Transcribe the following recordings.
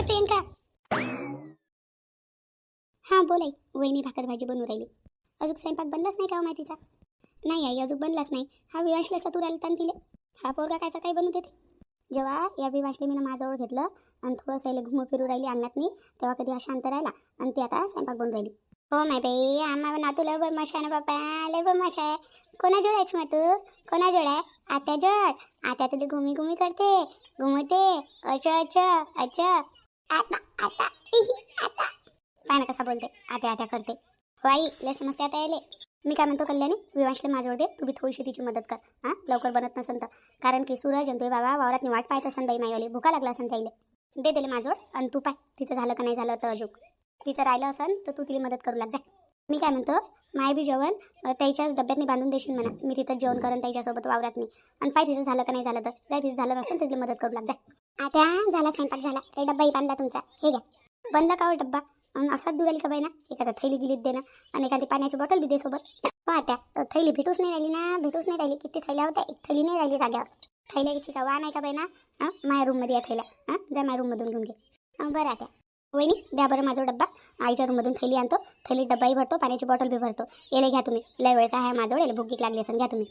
ए प्रियंका. हां बोलाय वहिनी भाकर भाजी बनवून राहिली. अजून स्वयंपाक बनलाच नाही का हो माहितीचा? नाही आई अजून बनलाच नाही. हा विवांशला सतूर आला ताण तिले हा पोरगा कायचा काही बनवू देते? जेव्हा या विवांशले मी माझ्याजवळ घेतलं आणि थोडंसं याला घुमू फिरू राहिली अंगणात मी तेव्हा कधी हा शांत राहिला आणि ती आता स्वयंपाक बनवू राहिली. हो माय बाई आम्हा नातू लय बदमाश ना बापा लय बदमाश आहे. कोणा जोड आहेस मग तू? कोणा जोड आहे? आत्या जोड. आत्या तुझी घुमी घुमी करते. घुमते. अच्छा अच्छा अच्छा. आता आता. आता पाय ना कसा बोलते. आता आता करते. वाई आई लय समजते आता यायले. मी काय म्हणतो कल्याणी विवांशला माझ्यावर दे तू बी थोडीशी तिची मदत कर. हां लवकर बनत नसन तर. कारण की सूरज आणि तुझे बाबा वावरात वाट पाहत असन बाई माईवाली. भुका लागला असन त्याईले. दे दिले माझ्यावर आणि तू पाय. तिचं झालं का नाही झालं तर अजून. तिचं राहिलं असन तर तू तिला मदत करू लाग. जा. मी काय म्हणतो माय बी जेवण त्याच्याच डब्यातनी बांधून देशील म्हणा. मी तिथं जेवण करेन त्याच्यासोबत वावरात मी आणि पाय तिचं झालं का नाही झालं तर. जाय तिचं झालं नसेल तिथली मदत करू लाग. जा. आता झाला स्वयंपाक झाला. ते डब्बाही बांधला तुमचा. हे घ्या. बनला का हो डब्बा? अन असाच दुराली का बाई ना एखादा थैली गिलीत दे ना आणि एखादी पाण्याची बॉटल बी दे सोबत. हो आता थैली भेटूच नाही राहिली ना. भेटूच नाही राहिली. किती थैल्या होत्या? एक थैली नाही राहिली जाग्यावर. थैल्याची का? वा नाही का बाई ना हां माझ्या रूममध्ये या थैल्या. हां जा माझ्या रूममधून घेऊन घे. हं, बरं आता वहिनी द्या बरं माझा डब्बा. आईच्या रूममधून थैली आणतो. थैलीत डब्बाही भरतो. पाण्याची बॉटल बी भरतो. याला घ्या तुम्ही. लय वेळचा आहे माझ्यावर याला भूक लागली असेल घ्या तुम्ही.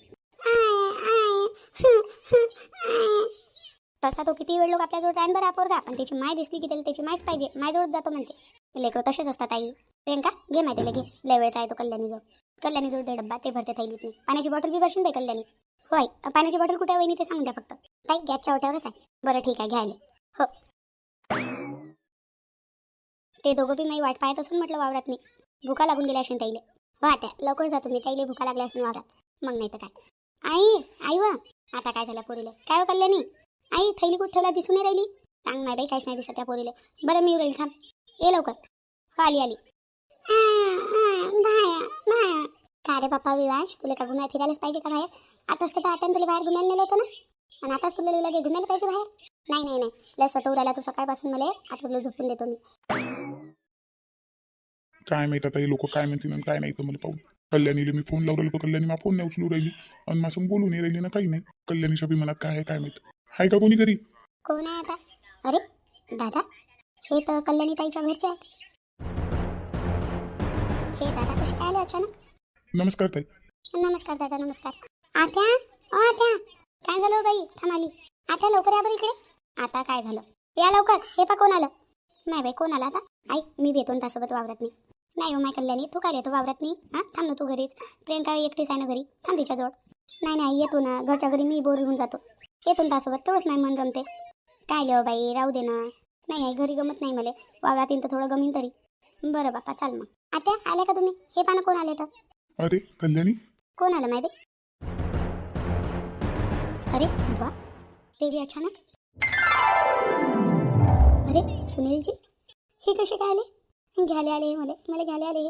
तसा तो किती वेळ लोक आपल्याजवळ राहीन बरं पोरगा. पण त्याची माय दिसली की त्याला त्याची मायच पाहिजे. मायजवळच जातो म्हणते. लेकरं तसेच असतात आई. प्रियंका घे माहिती लगे लय वेळचा आहे तो कल्याणी जवळ कल्याणी जवळ दे डब्बा ते भरते थैलीत नाही पाण्याची बॉटल बी भरशील बाई कल्याणी. होय पाण्याची बॉटल कुठे वहिनी ते सांगून द्या फक्त. ताई गॅसच्या ओट्यावरच आहे. बरं ठीक आहे घ्यायला हो. ते दोघं बी मी वाट पाहत असून म्हटलं वावरात नाही भुका लागून गेल्या असेल ताईले. हो आता लवकर जातो मी ताईले भुका लागल्या असेल वावरात. मग नाही तर काय. आई आई वा. आता काय झालं पोरीले? काय हो कल्याणी? आई थैली कुठं ठेवला? दिसून नाही राहिली. सांग नाही बाई काहीच नाही दिसत त्या पोरीले. बरं मी राहील थांब. ये लवकर. हो आली आली. का रे पप्पा विवांश तुला का गुन्हा फिरायलाच पाहिजे का बाहेर? आताच तर आठ तुला बाहेर घुमायला नेलं होतं ना? आणि आताच तुला लगे घुमायला पाहिजे बाहेर? नाही नाही नाही. लय स्वतः उरायला तू सकाळपासून मला. आता तुला झोपून देतो मी. काय माहीत आता हे लोक काय म्हणतील आणि काय नाही तर मला पाहून. कल्याणीला मी फोन लावलेलो तर कल्याणी मा फोन नाही उचलू राहिली. आणि माझं बोलू नाही राहिली ना काही नाही. कल्याणीच्या बी मला काय आहे काय माहीत. आहे का कोणी घरी? कोण आहे आता? अरे दादा हे तर कल्याणी ताईच्या घरचे आहेत. हे दादा कसे काय आले अचानक? नमस्कार ताई. नमस्कार दादा नमस्कार. आत्या ओ आत्या काय झालं हो बाई? थांबाली आत्या लवकर या बरं इकडे. आता काय झालं? या लवकर. हे पा कोण आलं. नाही बाई कोण आलं आता? आई मी भेटून तासोबत वावरत नाही नाही हो माय कल्याणी तू काय येतो वावरत नाही हां थांब ना तू घरीच. प्रियंका एकटीच आहे ना घरी. थांब तिच्याजवळ. नाही नाही येतो ना. घरच्या घरी मी बोर होऊन जातो. येतो ना तासोबत तेवढंच नाही मन रमते. काय लिहो बाई राहू दे ना. नाही नाही घरी गमत नाही मला. वावरात तर थोडं गमीन तरी. बरं बापा चाल मग. आत्या आल्या का तुम्ही? हे पानं कोण आले तर? अरे कल्याणी? कोण आलं बाई? अरे वा. ते बी अचानक. अरे सुनीलजी. हे कसे काय आले? घ्यायला आले हे मला. मला घ्यायला आले हे.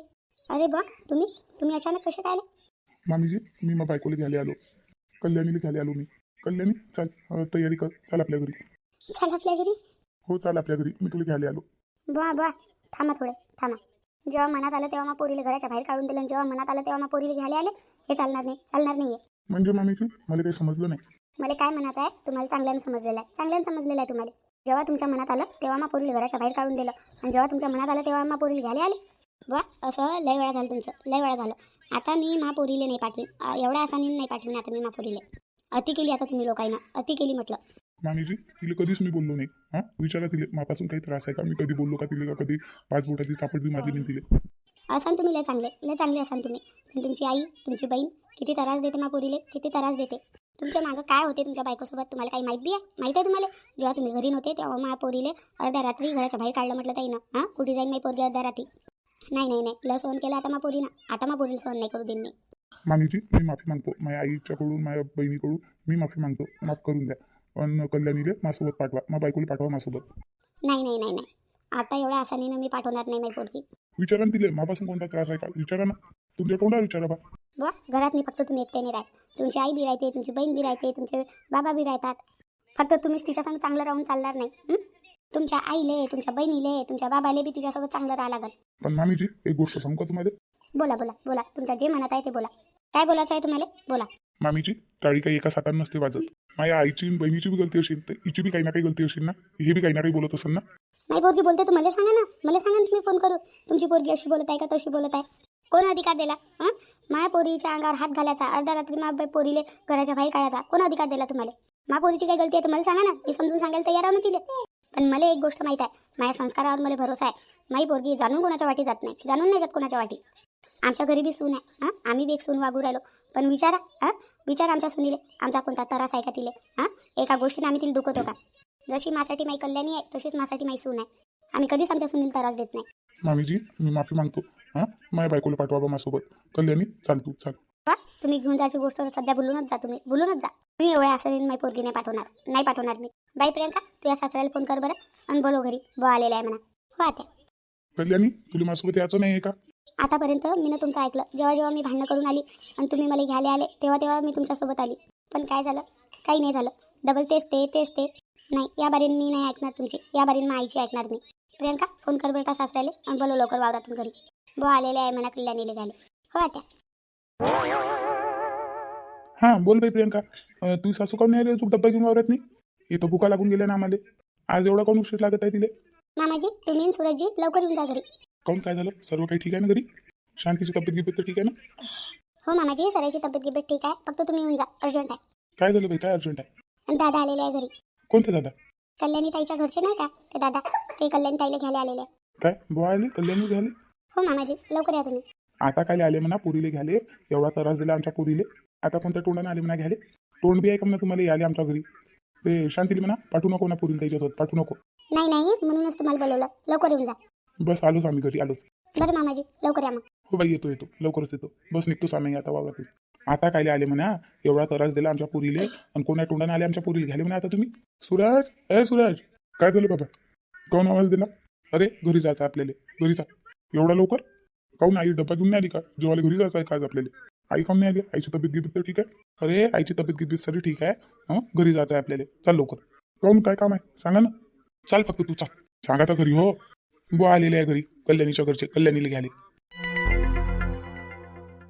अरे बा तुम्ही? तुम्ही अचानक कसे काय आले? मामीजी मी मा बायकोला घ्यायला आलो. कल्याणीला घ्यायला आलो मी. कल्याणी चाल अं, तयारी कर. चाल आपल्या घरी. चाल आपल्या घरी? हो चाल आपल्या घरी. मी तुला घ्यायला आलो. बा बा थांबा थोडे. थांबा. जेव्हा मनात आलं तेव्हा मग पोरीला घराच्या बाहेर काढून दिलं आणि जेव्हा मनात आलं तेव्हा मग पोरीला घ्यायला आले हे चालणार नाही. चालणार नाही म्हणजे मामीजी मला काही समजलं नाही. मला काय म्हणायचं आहे? तुम्हाला चांगल्यानं समजलेलं आहे. चांगल्यानं समजलेलं आहे तुम्हाला. जेव्हा तुमच्या मनात आलं तेव्हा मग पोरीला घराच्या बाहेर काढून दिलं. आणि जेव्हा तुमच्या मनात आलं तेव्हा मग पोरीला घ्यायला आले. वा असं लय वेळा झालं तुमचं. लय वेळा झालं. आता मी मा पोरीले नाही पाठवीन. अं, एवढ्या आसानी नाही पाठवीन आता मी मा पोरीले. अति केली आता तुम्ही लोकांना. अति केली म्हटलं. मामीजी तिला कधीच मी बोललो नाही. हां? विचारा तिला. मापासून काही त्रास आहे का? मी कधी बोललो का तिला? का कधी पाच बोटाची चापट बी माझी नाही तिले? असाल तुम्ही लय चांगले. लय चांगले असाल तुम्ही. पण तुमची आई तुमची बहीण किती त्रास देते मा पोरीले? किती त्रास देते? तुमच्या मागं काय होते तुमच्या बायकोसोबत? तुम्हाला काही माहिती आहे? माहिती आहे तुम्हाला? जेव्हा तुम्ही घरी नव्हते तेव्हा मा पोरीले अर्ध्या रात्री घराच्या बाहेर काढलं म्हटलं ताईनं. हां? कुठे जाईन माझी पोरगी अर्ध्या रात्री. नाही नाही नाही. ल सहन केलं आता मा पोरीनं. आता मा पोरीला सहन नाही करू देईन मी. मामीजी मी माफी मागतो. माझ्या आईच्याकडून माझ्या बहिणीकडून मी माफी मागतो. माफ करून द्या. आणि कल्याणीले माझ्यासोबत पाठवा. मा बायकोला पाठवा माझ्यासोबत. नाही नाही नाही नाही. आता एवढ्या आसानीनं मी पाठवणार नाही माझी पोरगी. विचारा ना तिले. मापासून कोणता त्रास आहे का? विचारा ना. तुमच्या तोंडावर विचारा बा. वा घरात नाही फक्त तुम्ही एकट्याने राहत. तुमची आई बी राहते तुमची बहीण बी राहते तुमचे बाबा बी राहतात. फक्त तुम्हीच तिच्यासंग चांगलं राहून चालणार नाही. हं? तुमच्या आईले तुमच्या बहिणीले तुमच्या बाबाले बी तिच्यासोबत चांगलं राहा लागल. पण मामीजी एक गोष्ट सांगू का तुम्हाला? बोला बोला बोला. तुमच्या जे मनात आहे ते बोला. काय बोलायचं आहे तुम्हाला? बोला. मामीची टाळी काही एका सातार नसते वाजत. माझ्या आईची आणि बहिणीची बी गलती असेल तर हिची बी काही ना काही गलती असेल ना? हे बी काही ना काही बोलत असेल ना? माझी पोरगी बोलते तर मला सांगा ना. मला सांगा ना तुम्ही फोन करू तुमची पोरगी अशी बोलत आहे का तशी बोलत आहे? कोण अधिकार दिला? हां? माझ्या पोरीच्या अंगावर हात घालायचा अर्ध्या रात्री माझ्या पोरीले घराच्या बाहेर काढायचा. कोण अधिकार दिला तुम्हाला? माझ्या पोरीची काही गलती आहे तर मला सांगा ना. मी समजून सांगायला तयार आहे ना तिले? पण मला एक गोष्ट माहीत आहे माझ्या संस्कारावर मला भरोसा आहे. माही पोरगी जाणून कोणाच्या वाटी जात नाही जाणून नाही जात कोणाच्या वाटी. आमच्या घरी बी सून आहे हां? आम्ही बी एक सून वागू राहिलो. पण विचारा हां? विचार आमच्या सुनीले आमचा कोणता त्रास आहे का तिले हां? एका गोष्टीने आम्ही तिला दुखवतो का? जशी माझ्यासाठी माई कल्याणी आहे तशीच माझ्यासाठी माई सून आहे. आम्ही कधीच आमच्या सुनील त्रास देत नाही. मामीजी मी माफी मागतो हां? माझ्या बायकोला पाठवा बा माझ्यासोबत. कल्याणी चाल तू चाल. तुम्ही घेऊन जायची गोष्ट सध्या बोलूनच जा तुम्ही. बोलूनच जा. मी एवढ्या असं माझी पोरगी नाही पाठवणार. नाही पाठवणार मी. बाई प्रियंका तू या सासऱ्याला फोन कर बरं आणि बोलो घरी. बो आलेला आहे म्हणा. हो आता कल्याणी तुला माझ्यासोबत यायचं नाही आहे का? आतापर्यंत मी ना तुमचं ऐकलं. जेव्हा जेव्हा मी भांडणं करून आली आणि तुम्ही मला घ्यायला आले तेव्हा तेव्हा मी तुमच्यासोबत आली. पण काय झालं? काही नाही झालं. डबल तेच ते तेच ते. नाही या बारीन मी नाही ऐकणार तुमची. या बारीन मग आईची ऐकणार मी. प्रियंका फोन कर बरं सासऱ्याले आणि बोलो लवकर वावरातून घरी. बो आलेले आहे म्हणा कल्याणीले घाले हो आता हां बोल बाई प्रियंका. अं, तू सासू काऊन नाही आली तू डब्बा घेऊन वावरत नाही? इथं भुका लागून गेल्या ना आम्हाला. आज एवढा काऊन उशीर लागत आहे तिले? मामाजी तुम्ही आणि सूरजजी लवकर येऊन जा घरी. काऊन? काय झालं? सर्व काही ठीक आहे ना घरी? शांतीची तब्येत गिब्येत तर ठीक आहे ना? हो मामाजी सरायची तब्येत गिब्येत ठीक आहे. फक्त तुम्ही येऊन जा. अर्जंट आहे. काय झालं बाई? काय अर्जंट आहे? आणि दादा आलेले आहे घरी. कोणते दादा? कल्याणी ताईच्या घरचे नाही का? ते दादा. ते कल्याणी ताईला घ्यायला आलेले आहे. काय? बुवा आले? कल्याणी घ्याले हो मामाजी लवकर या तुम्ही. आता काय आले म्हणा पुरीले घ्याले एवढा त्रास दिला आमच्या पुरीले. आता कोणत्या तोंडाने आले म्हणा घ्याले तोंड बी आहे का म्हणा तुम्हाला याले आमच्या घरी. ते शांतीली म्हणा पाठवू नको ना पुरीला त्याच्यासोबत पाठवू नको. नाही नाही म्हणूनच तुम्हाला बोलवलं. लवकर येऊन जा. बस आलोच आम्ही घरी आलोच. बरं मामाजी लवकर या मग. हो बाई येतो येतो. लवकरच येतो. बस निघतोच आम्ही आता वावरातून आता काय आले म्हणा एवढा त्रास दिला आमच्या पुरीले आणि कोणा तोंडाने आले आमच्या पुरीला घ्याले म्हणा आता तुम्ही. सूरज ए सूरज काय झालं बाबा? काऊन आवाज दिला? अरे घरी जायचं आपल्याला. घरी जा. एवढा लवकर? काऊन आई डब्बा घेऊन नाही आली का? जेव्हा घरी जायचं आहे काय आपल्याला? आई कमी आली. आईची तब्येत गिबीत तर ठीक आहे? अरे आईची तब्येत गिबीत सरी ठीक आहे. हां? घरी जायचं आहे आपल्याला. चाल लवकर. काऊन काय काम आहे? सांगा ना. चाल फक्त तू चाल. सांगा तर घरी हो. बुवा आलेले आहे घरी. कल्याणीच्या घरचे कल्याणीला घ्याले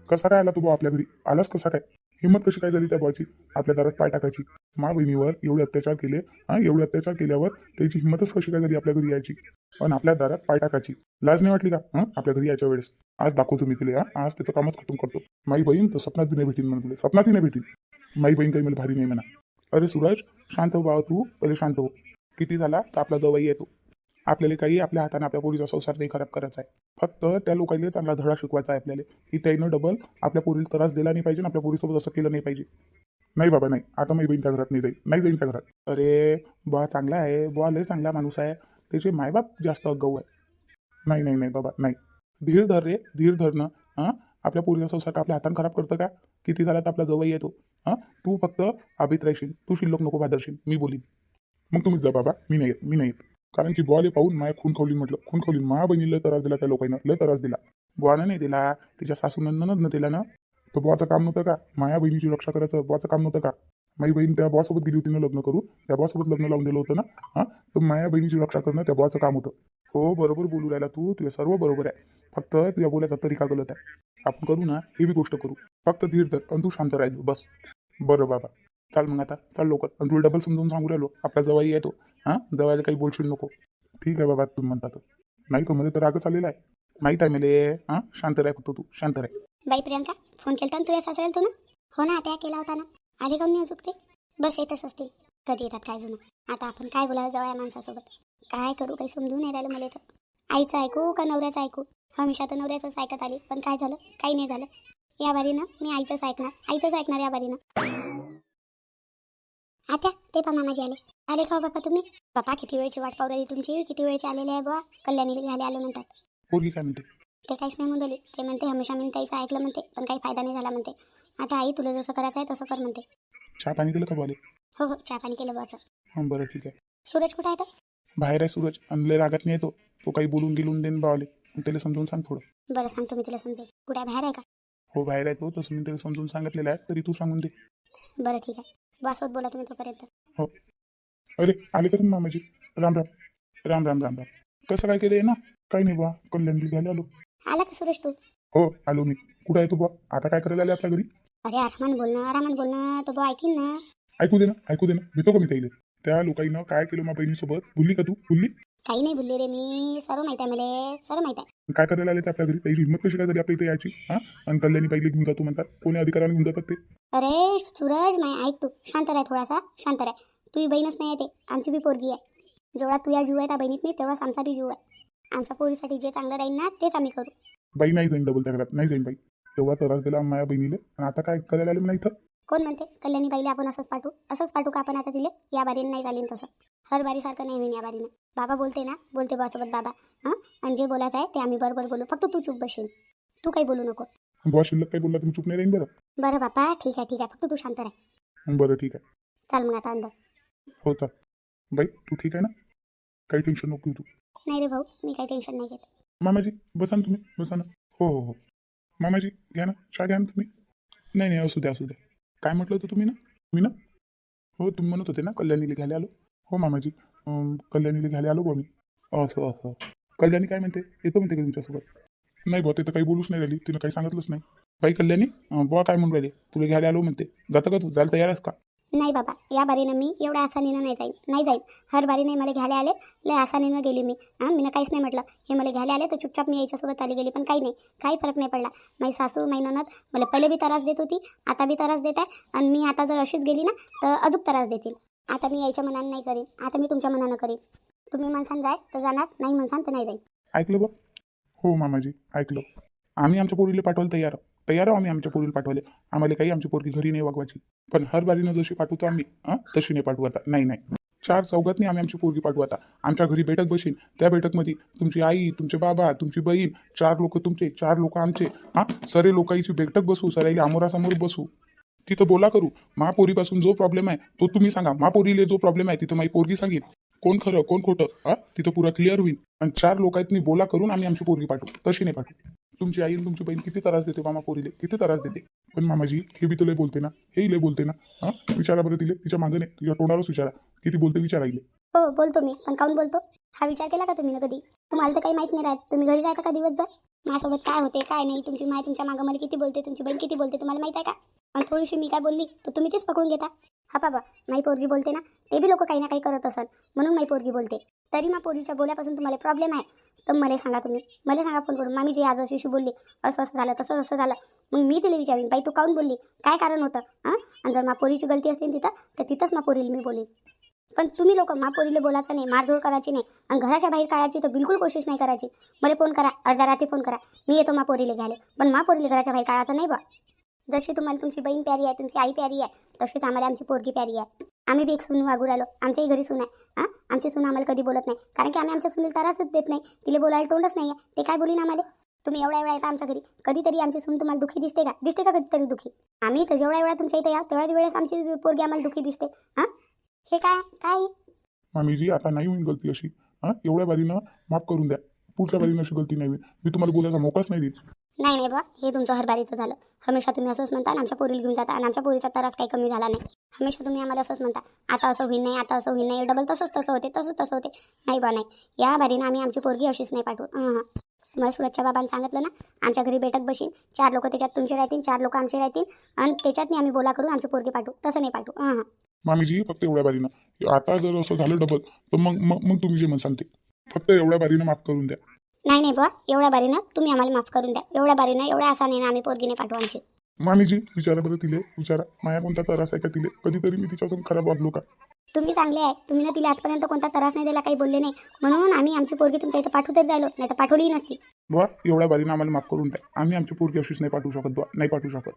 कसा काय आला तू आपल्या घरी? आलास कसा काय? हिंमत कशी काय झाली त्या बॉयची आपल्या दारात पाय टाकायची. मा बहिणीवर एवढे अत्याचार केले हा? एवढे अत्याचार केल्यावर त्याची हिंमतच कशी काय झाली आपल्या घरी यायची? पण आपल्या दारात पाय टाकायची. लाज नाही वाटली का? हं? आपल्या घरी यायच्या वेळेस. आज दाखवतो मी तिला हा? आज त्याचं कामच खतम करतो. माई बहीण तर स्वप्नात बी नाही भेटीन म्हणून तुला. स्वप्नातही नाही भेटीन. माई बहीण काही मला भारी नाही म्हणा. अरे सूरज शांत हो बाबा तू. पहिले शांत हो. किती झाला? तर आपला जवळ येतो. आपल्याला काही आपल्या हाताने आपल्या पोरीचा संसार नाही खराब करायचा आहे. फक्त त्या लोकांना चांगला धडा शिकवायचा आहे आपल्याला. की त्यानं डबल आपल्या पोरीला त्रास दिला नाही पाहिजे आणि आपल्या पोरीसोबत असं केलं नाही पाहिजे. नाही बाबा नाही. आता मी बहीण त्या घरात नाही जाईल. नाही जाईन त्या घरात? अरे बुवा चांगला आहे. बुवा लय चांगला माणूस आहे. त्याचे मायबाप जास्त गऊ आहे. नाही नाही नाही बाबा नाही. धीर धर रे. धीर धरणं हां? आपल्या पोरीचा संसार आपल्या हातानं खराब करतं का? किती झाला तर आपला जवळ येतो. हां? तू फक्त आभीत राहशील. तू शिल्लक नको भादरशील मी बोलीन. मग तुम्हीच जा बाबा. मी नाही येत. मी नाही येत. कारण की बुवाले पाहून माया खून खावली म्हटलं. खून खावली. मा बहिणीला त्रास दिला त्या लोकांना लय त्रास दिला. बुवानं नाही दिला. तिच्या सासूनं ननद न दिला ना. तर बुवाचं काम नव्हतं का? माया बहिणीची रक्षा करायचं बुवाचं काम नव्हतं का? माझी बहीण त्या बॉसोबत गेली होती ना लग्न करून. त्या बॉसोबत लग्न लावून दिलं होतं ना? हां? तर माया बहिणीची रक्षा करणं त्या बॉचं काम होतं. हो बरोबर बोलू राहिला तू. तुझ्या सर्व बरोबर आहे. फक्त तुझ्या बोलायचा तरीका गलत आहे? आपण करू ना? हे बी गोष्ट करू. फक्त धीर धर. आणि तू शांत राहिलो बस. बरं बाबा. चाल मग आता चाल लवकर. आणि तुला डबल समजून सांगू राहिलो आपला जवळ येतो हां? जवायला काही बोलशील नको. ठीक आहे बाबा तुम्ही म्हणतात नाही तो मध्ये तर रागच आलेला आहे. माहीत आहे मले. हां? शांत राह फक्त तू. शांत राह. बाई प्रियंका फोन केलता ना तुझ्या सासऱ्याला तू ना? हो ना त्या केला होता ना. आधी काऊन नाही अजून ते बस येतच असतील. कधी येतात काय जुनं आता आपण काय बोलायला जाऊ या माणसासोबत? काय करू? काही समजून नाही राहिलं मला तर. आईचं ऐकू का नवऱ्याचं ऐकू? हमेशा तर नवऱ्याचंच ऐकत आली. पण काय झालं? काही नाही झालं. या बारीनं मी आईचंच ऐकणार. आईचंच ऐकणार या बारीनं. आता ते पा मामाजी आले. आले का हो बापा तुम्ही? बापा किती वेळची वाट पाहू राहिली तुमची? किती वेळची आलेली आहे बुवा? कल्याणीला घ्यायला आलो म्हणतात. पोरगी काय म्हणते? ते काहीच नाही म्हणले ते म्हणते हमेशा मी ताईचं ऐकलं म्हणते पण काही फायदा नाही झाला म्हणते. आता आई तुला जसं करायचं आहे तसं कर म्हणते. चहा पाणी केलं का बोले हो हो चहा पाणी केलं बुवाचं. हां बरं ठीक आहे. सूरज कुठं आहे तर बाहेर आहे सूरज. आणि लय रागात नाही येतो. तो काही बोलून गेलून देईन बावले त्याला समजून सांग थोडं. बरं सांगतो मी तिला समजेल कुठे बाहेर आहे का? हो बाहेर आहे तो तसं मी त्याला समजून सांगितलेलं आहे तरी तू सांगून दे. बरं ठीक आहे. बसवत बोला तुम्ही तोपर्यंत. हो. अरे आले का मामाजी? राम राम. राम राम राम राम. कसं काय केलं ना? काही नाही बा कल्याण घ्यायला आलो. आला का सुरेश तू? हो आलो मी. कुठं आहे तू बा? आता काय करायला आले आपल्या घरी? अरे आरामान बोलणं आरामान बोलणं तो बुवा ऐकीन ना. ऐकू दे ना ऐकू दे ना. भीतो का मी त्याला त्या लोकांना काय केलं मा बहिणीसोबत? बोलली का तू? बोलली? काही नाही बोलले रे मी. सर्व माहीत आहे मला. सर्व माहीत आहे. काय करायला आले ते आपल्या घरी? त्याची हिंमत कशी काय झाली आपल्या इथे यायची? हा? आणि कल्याणी बाईला घेऊन जातो म्हणतात. कोणी अधिकाराने घेऊन जातात ते? अरे सूरज माय ऐक तू. शांत राह थोडासा. शांत राह. तुझी बहीणच नाही आहे ते. आमची बी पोरगी आहे. जेवढा तुझ्या जीव आहे त्या बहिणीत नाही तेवढाच आमचा बी जीव आहे. आमच्या पोरीसाठी जे चांगलं राहील ना तेच आम्ही करू. बाई नाही जाईन डबल त्या घरात. नाही जाईन बाई. एवढा त्रास दिला माझ्या बहिणीला. आणि आता काय करायला आले म्हणा इथं? कोण म्हणते? कल्याणी बाईला आपण असंच पाठवू? असंच पाठवू का आपण आता तिले? या बारीने नाही चालेल तसं. हर बारीसारखं नाही होईन या बारीनं. बाबा बोलते ना बोलते बासोबत बाबा. हां? आणि जे बोलायचं आहे ते आम्ही बरोबर बोलू. फक्त तू चूप बसशील तू काही बोलू नको. बुवा शिल्लक काही बोलला तुम्ही चुप नाही राहीन बरं? बरं बापा ठीक आहे ठीक आहे. फक्त तू शांत राह. बरं ठीक आहे. चाल मग आता अंदर. हो चाल. बाई तू ठीक आहे ना? काही टेन्शन नको घेऊ तू. नाही रे भाऊ मी काही टेन्शन नाही घेत. मामाजी बसा ना तुम्ही बसा ना. हो हो हो. मामाजी घ्या ना. चहा घ्या ना तुम्ही. नाही नाही असू द्या असू द्या. काय म्हटलं होतं तुम्ही ना? मी ना? हो तुम्ही म्हणत होते ना कल्याणीला घ्यायला आलो. हो मामाजी. कल्याणीला घ्यायला आलो बा मी असं असं. कल्याणी काय म्हणते? येतो म्हणते का तुमच्यासोबत? नाही बुवा ते तर काही बोलूच नाही राहिली. तिनं काही सांगितलंच नाही. बाई कल्याणी बुवा काय म्हणून राहिले? तुला घ्यायला आलो म्हणते. जातं का तू? जायला तयार आहेस का? नाही बाबा या बारीनं मी एवढ्या आसानीनं नाही जाईन नाही जाईन हर बारीने मला घ्यायला आले लय आसानीनं गेली मी. हां मी काहीच नाही म्हटलं. हे मला घ्यायला आले तर चुपचाप मी याच्यासोबत आली गेली पण काही नाही. काही फरक नाही पडला. माझी सासू माई ननद मला पहिले बी त्रास देत होती आता बी त्रास देत आहे. आणि मी आता जर अशीच गेली ना तर अजून त्रास देतील. आता मी यायच्या मनानं नाही करीन. आता मी तुमच्या मनानं करीन. तुम्ही म्हणसान जाय तर जाणार. नाही म्हणसान तर नाही जाईन ऐकलं बघ? हो मामाजी ऐकलं. आम्ही आमच्या पोरीला पाठवायला तयार आहोत. तयार आम्ही आमच्या पोरीला पाठवले. आम्हाला काही आमची पोरगी घरी नाही वागवायची. पण हर बारीनं जशी पाठवतो आम्ही हां? तशी नाही पाठवू आता. नाही नाही. चार चौघात नाही आम्ही आमची पोरगी पाठवू आता. आमच्या घरी बैठक बसीन त्या बैठकमध्ये तुमची आई तुमचे बाबा तुमची बहीण चार लोक तुमचे चार लोक आमचे हां? सरे लोकांची बैठक बसू सराईला आमोरासमोर बसू. तिथं बोला करू. महापोरीपासून जो प्रॉब्लेम आहे तो तुम्ही सांगा. महापोरीले जो प्रॉब्लेम आहे तिथं माझी पोरगी सांगेल कोण खरं कोण खोटं हा? तिथं पुरा क्लिअर होईल आणि चार लोकांनी बोला करून आम्ही आमची पोरगी पाठवू. तशी नाही पाठवू. तुमची आई आणि तुमची बहीण किती त्रास देते मामा पोरीले? किती त्रास देते? पण मामाजी हे बी तुला बोलते ना. हे लय बोलते ना. हा? विचारा बरं तिले. तिच्यामागे नाही. तिच्या तोंडावरच विचारा. किती बोलते विचारायले हो बोलतो मी. पण काऊन बोलतो? हा विचार केला का तुम्ही ना कधी? तुम्हाला तर काही माहीत नाही राहत. तुम्ही घरी राहता का दिवसभर? माझ्यासोबत काय होते काय नाही? तुमची माय तुमच्या मागं मला किती बोलते? तुमची बहीण किती बोलते? तुम्हाला माहीत आहे का? आणि थोडीशी मी काय बोलली तर तुम्ही तेच पकडून घेता. हा बाबा माई पोरगी बोलते ना ते बी लोक काही ना काही करत असाल म्हणून माई पोरगी बोलते. तरी मग पोरीच्या बोल्यापासून तुम्हाला प्रॉब्लेम आहे. तर मला सांगा तुम्ही. मला सांगा फोन करून. मामी जे आज अशी बोलली. असं असं झालं तसं असं झालं. मग मी तिला विचारेन बाई तू काऊन बोलली? काय कारण होतं? हां? आणि जर मा पोरीची गलती असेल तिथं तर तिथंच मा पोरीला मी बोलेन. पण तुम्ही लोक मा पोरीला बोलायचं नाही मारधोड करायची नाही. आणि घराच्या बाहेर काढायची तर बिलकुल कोशिश नाही करायची. मला फोन करा अर्धा रात्री फोन करा. मी येतो मा पोरीला घ्यायला. पण मा पोरीला घराच्या बाहेर काढायचं नाही बा. जशी तुम्हाला तुमची बहीण प्यारी आहे तुमची आई प्यारी आहे तशीच आम्हाला आमची पोरगी प्यारी आहे. आम्ही बी एक सून वागू राहिलो. आमच्याही घरी सून आहे. हां? आमची सून आम्हाला कधी बोलत नाही. कारण की आम्ही आमच्या सुनील तरासच देत नाही. तिला बोलायला तोंडच नाही आहे ते काय बोलीन आम्हाला? तुम्ही एवढ्या वेळा येता आमच्या घरी. कधीतरी आमची सून तुम्हाला दुखी दिसते का? दिसते का कधीतरी दुखी? आम्ही तर जेवढ्या वेळा तुमच्या इथे या तेवढ्या वेळेस आमची पोरगी आम्हाला दुखी दिसते. हां? हे काय? काय मामीजी आता नाही होईल गलती अशी हां? एवढ्या बारीनं माफ करून द्या. पुढच्या बारीनं अशी गलती नाही होईल. मी तुम्हाला बोलायचा मोकाच नाही देत. नाही नाही बा हे तुमचं हरबारीचं झालं. हमेशा तुम्ही असंच म्हणता आणि आमच्या पोरीला घेऊन जाता आणि आमच्या पोरीचा त्रास काही कमी झाला नाही. हमेशा तुम्ही आम्हाला असंच म्हणता आता असं होईल नाही आता असं होईल नाही डबल तसंच तसं होते तसंच तसं होते. नाही बा नाही. या बारीनं आम्ही आमची पोरगी अशीच नाही पाठवू हां हां. बाबांनी सांगितलं ना आमच्या घरी बैठक बशीन चार लोक त्याच्यात तुमचे राहतील चार लोक आमचे राहतील आणि त्याच्यात आम्ही बोला करून आमची पोरगी पाठवू. तसं नाही पाठवू. हां मामीजी फक्त एवढ्या बारीनं. आता जर असं झालं डबल तर मग मग मग तुम्ही जे म्हणसाल ते. फक्त एवढ्या बारीनं माफ करून द्या. नाही नाही बुवा. एवढ्या बारीनं तुम्ही आम्हाला माफ करून द्या. एवढ्या बारीनं एवढ्या आसानीनं आम्ही पोरगीने पाठवू आमची. मामीजी विचारा बरं तिले. विचारा. माया कोणता त्रास आहे का तिले? कधीतरी मी तिच्यापासून खराब वागलो का? तुम्ही चांगले आहे. तुम्ही ना तिला आजपर्यंत कोणता त्रास नाही दिला काही बोलले नाही. म्हणून आम्ही आमची पोरगी तुमच्या इथं पाठवू तरी राहिलो नाही तर पाठवलीही नसती. बुवा एवढ्या बारीनं आम्हाला माफ करून द्या. आम्ही आमची पोरगी अशीच नाही पाठवू शकत बुवा. नाही पाठवू शकत.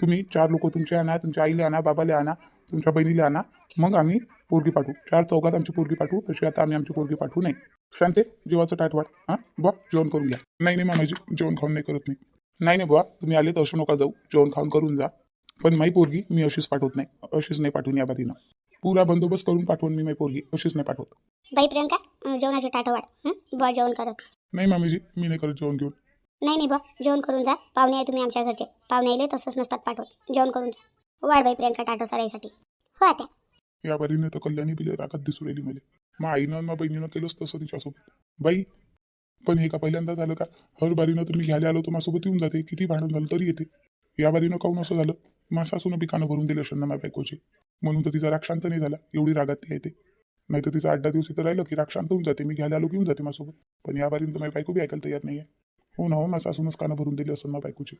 तुम्ही चार लोक तुमचे आणा तुमच्या आईला आणा बाबाला आणा तुमच्या बहिणीला आणा. मग आम्ही पोरगी पाठवू. चार चौकात आमची पोरगी पाठवू. तशी आता आम्ही आमची पोरगी पाठवू नाही शांते जेवाचं ताट वाट हां? बुवा जेवण करून घ्या. नाही नाही मामाजी जेवण खाऊन नाही करत मी. नाही नाही बुवा तुम्ही आले तर असं नका जाऊ. जेवण खाऊन करून जा. पण माई पोरगी मी अशीच पाठवत नाही. अशीच नाही पाठवून या बारीनं पुरा बंदोबस्त करून पाठवून मी माई पोरगी अशीच नाही पाठवत. बाई प्रियंका अं, जेवणाचे हं? बुवा जेवण करत नाही मामीजी मी नाही करत जेवण घेऊन. नाही नाही बुवा जेवण करून जा. पाहुणे आहे तुम्ही आमच्या घरचे. पाहुणे आले तसंच नसतात पाठवत. जेवण करून जा. वाढ बाई प्रियंका टाटो सराईसाठी हो आता या बारीनं तर कल्याणी बिले रागात दिसू राहिली मला. मग आईनं मग बहिणीनं केलंच तसं तिच्यासोबत. बाई पण हे का पहिल्यांदा झालं का? हर बारीनं तुम्ही घ्यायला आलो तर माझ्यासोबत येऊन जाते. किती भांडण झालं तरी येते. या बारीनं काहून असं झालं? मा सासूनं पिकानं भरून दिले असेल ना माझ्या बायकोचे. म्हणून तर तिचा राग शांत नाही झाला. एवढी रागात ती येते नाही तर तिचा आठ दहा दिवस इथं राहिलं की राग शांत होऊन जाते. मी घ्यायला आलो की येऊन जाते माझ्यासोबत. पण या बारीनं तर माझी बायको बी ऐकायला तयार नाही आहे हो ना हो माझ्या सासूनच कानं भरून दिले असं ना बायकोची.